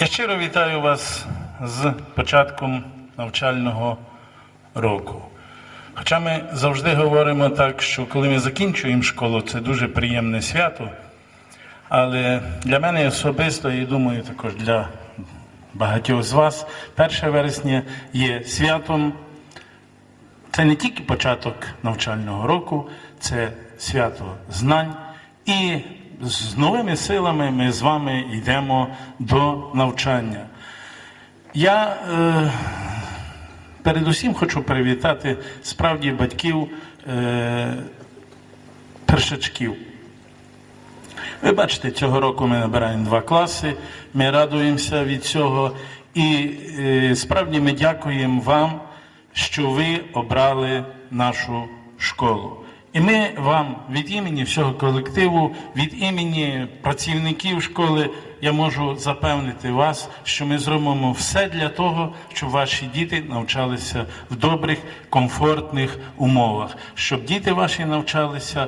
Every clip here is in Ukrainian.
Я щиро вітаю вас з початком навчального року. Хоча ми завжди говоримо так, що коли ми закінчуємо школу, це дуже приємне свято. Але для мене особисто, і думаю, також для багатьох з вас, 1 вересня є святом. Це не тільки початок навчального року, це свято знань. І з новими силами ми з вами йдемо до навчання. Я е, передусім хочу привітати справді батьків е, першачків. Ви бачите, цього року ми набираємо два класи, ми радуємося від цього. І е, справді ми дякуємо вам, що ви обрали нашу школу. І ми вам від імені всього колективу, від імені працівників школи, я можу запевнити вас, що ми зробимо все для того, щоб ваші діти навчалися в добрих, комфортних умовах, щоб діти ваші навчалися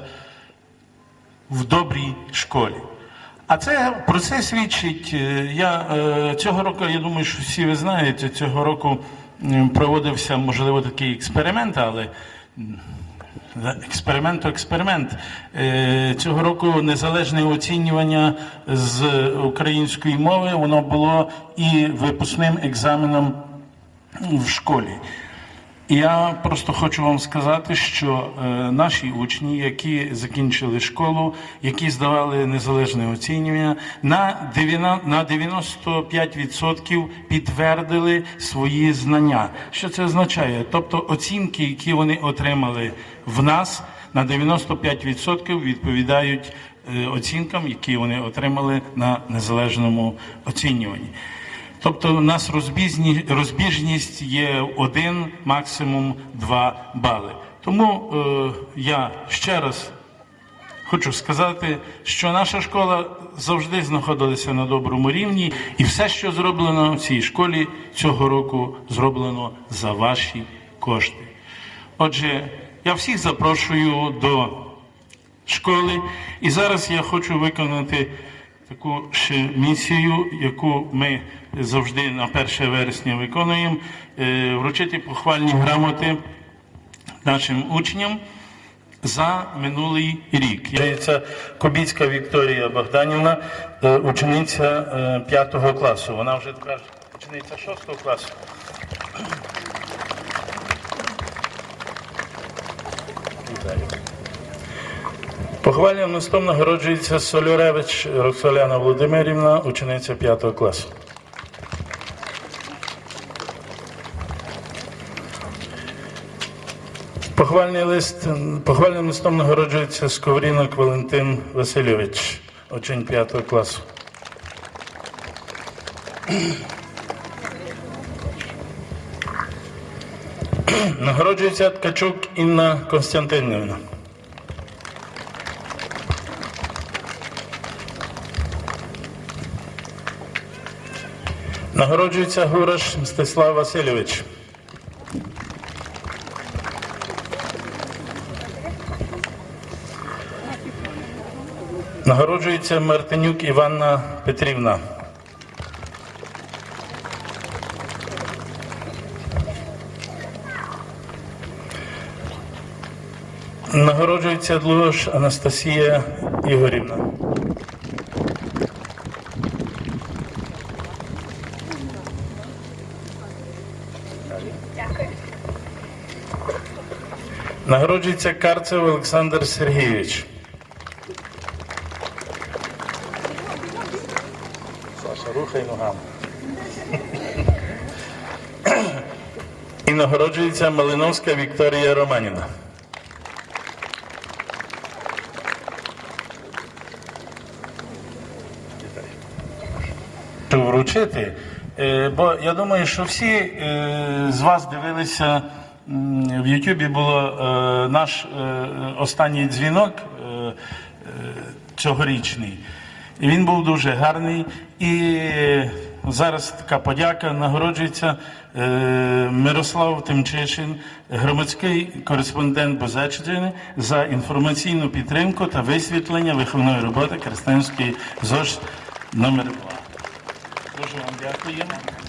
в добрій школі. А це про це свідчить. е, Я е, цього року, я думаю, що всі ви знаєте, цього року проводився, можливо, такий експеримент, але м, експеримент то експеримент. Е, Цього року незалежне оцінювання з української мови воно було і випускним екзаменом в школі. Я просто хочу вам сказати, що е, наші учні, які закінчили школу, які здавали незалежне оцінювання, на 90 на 95% підтвердили свої знання. Що це означає? Тобто оцінки, які вони отримали в нас, на 95% відповідають е, оцінкам, які вони отримали на незалежному оцінюванні. Тобто у нас розбіжні- розбіжність є один, максимум два бали. Тому е, я ще раз хочу сказати, що наша школа завжди знаходилася на доброму рівні, і все, що зроблено в цій школі цього року, зроблено за ваші кошти. Отже, я всіх запрошую до школи, і зараз я хочу виконати таку ще місію, яку ми завжди на 1 вересня виконуємо, е, вручити похвальні грамоти нашим учням за минулий рік. Це Кобіцька Вікторія Богданівна, е, учениця 5 класу. Вона вже така учениця 6 класу. Похвальним листом нагороджується Солюревич Роксоляна Володимирівна, учениця 5 класу. Похвальний лист, похвальним листом нагороджується Сковрінок Валентин Васильович, учень 5 класу. Нагороджується Ткачук Інна Константинівна. Нагороджується Гураш Мстислав Васильович. Нагороджується Мартинюк Іванна Петрівна. Нагороджується Длуш Анастасія Ігорівна. Нагороджується Карцев Олександр Сергійович. І нагороджується Малиновська Вікторія Романіна. Вручити, Е, бо я думаю, що всі е, з вас дивилися в Ютубі було е, наш останній дзвінок цьогорічний. І він був дуже гарний. І зараз така подяка нагороджується е, Мирослав Тимчишин, громадський кореспондент Бозеччини за інформаційну підтримку та висвітлення виховної роботи Кристинської ЗОЖ номер 2 Дуже вам дякуємо.